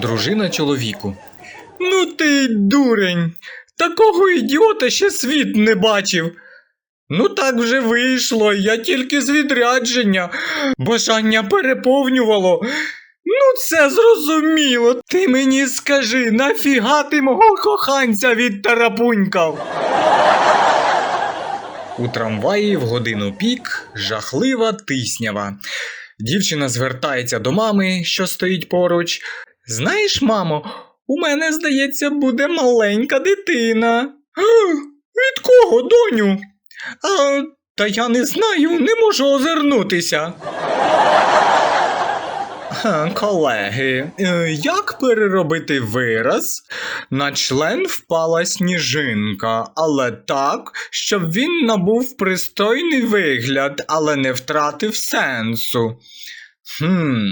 Дружина чоловіку. Ну ти дурень. Такого ідіота ще світ не бачив. Ну так вже вийшло, я тільки з відрядження. Бажання переповнювало. Ну, це зрозуміло. Ти мені скажи, нафіга ти мого коханця відтарапунькав? У трамваї в годину пік жахлива тиснява. Дівчина звертається до мами, що стоїть поруч. Знаєш, мамо, у мене, здається, буде маленька дитина. Від кого, доню? А, та я не знаю, не можу озирнутися. Колеги, е, як переробити вираз? На член впала сніжинка, але так, щоб він набув пристойний вигляд, але не втратив сенсу. Хм,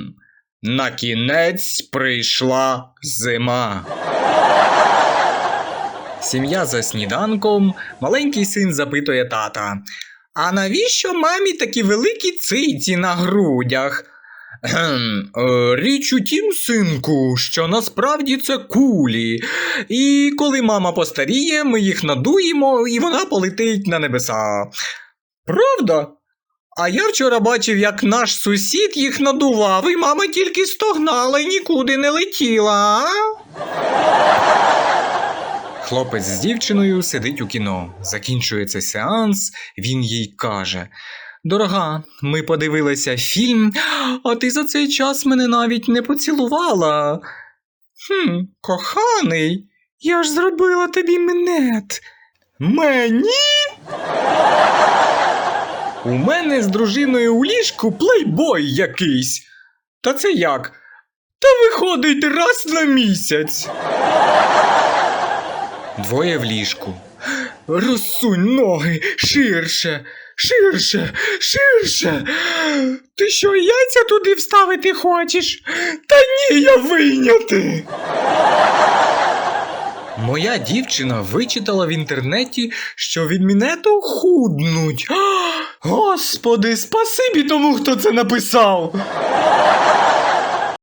на кінець прийшла зима. Сім'я за сніданком, маленький син запитує тата. А навіщо мамі такі великі циці на грудях? Е, річ у тім, синку, що насправді це кулі. І коли мама постаріє, ми їх надуємо, і вона полетить на небеса. Правда? А я вчора бачив, як наш сусід їх надував, і мама тільки стогнала і нікуди не летіла. А? Хлопець з дівчиною сидить у кіно. Закінчується сеанс, він їй каже: Дорога, ми подивилися фільм, а ти за цей час мене навіть не поцілувала. Хм, коханий, я ж зробила тобі минет. Мені? У мене з дружиною у ліжку плейбой якийсь. Та це як? Та виходить раз на місяць. Двоє в ліжку. Розсунь ноги ширше, ширше, ширше. Ти що, яйця туди вставити хочеш? Та ні, я вийняти. Моя дівчина вичитала в інтернеті, що від мінету худнуть. Господи, спасибі тому, хто це написав.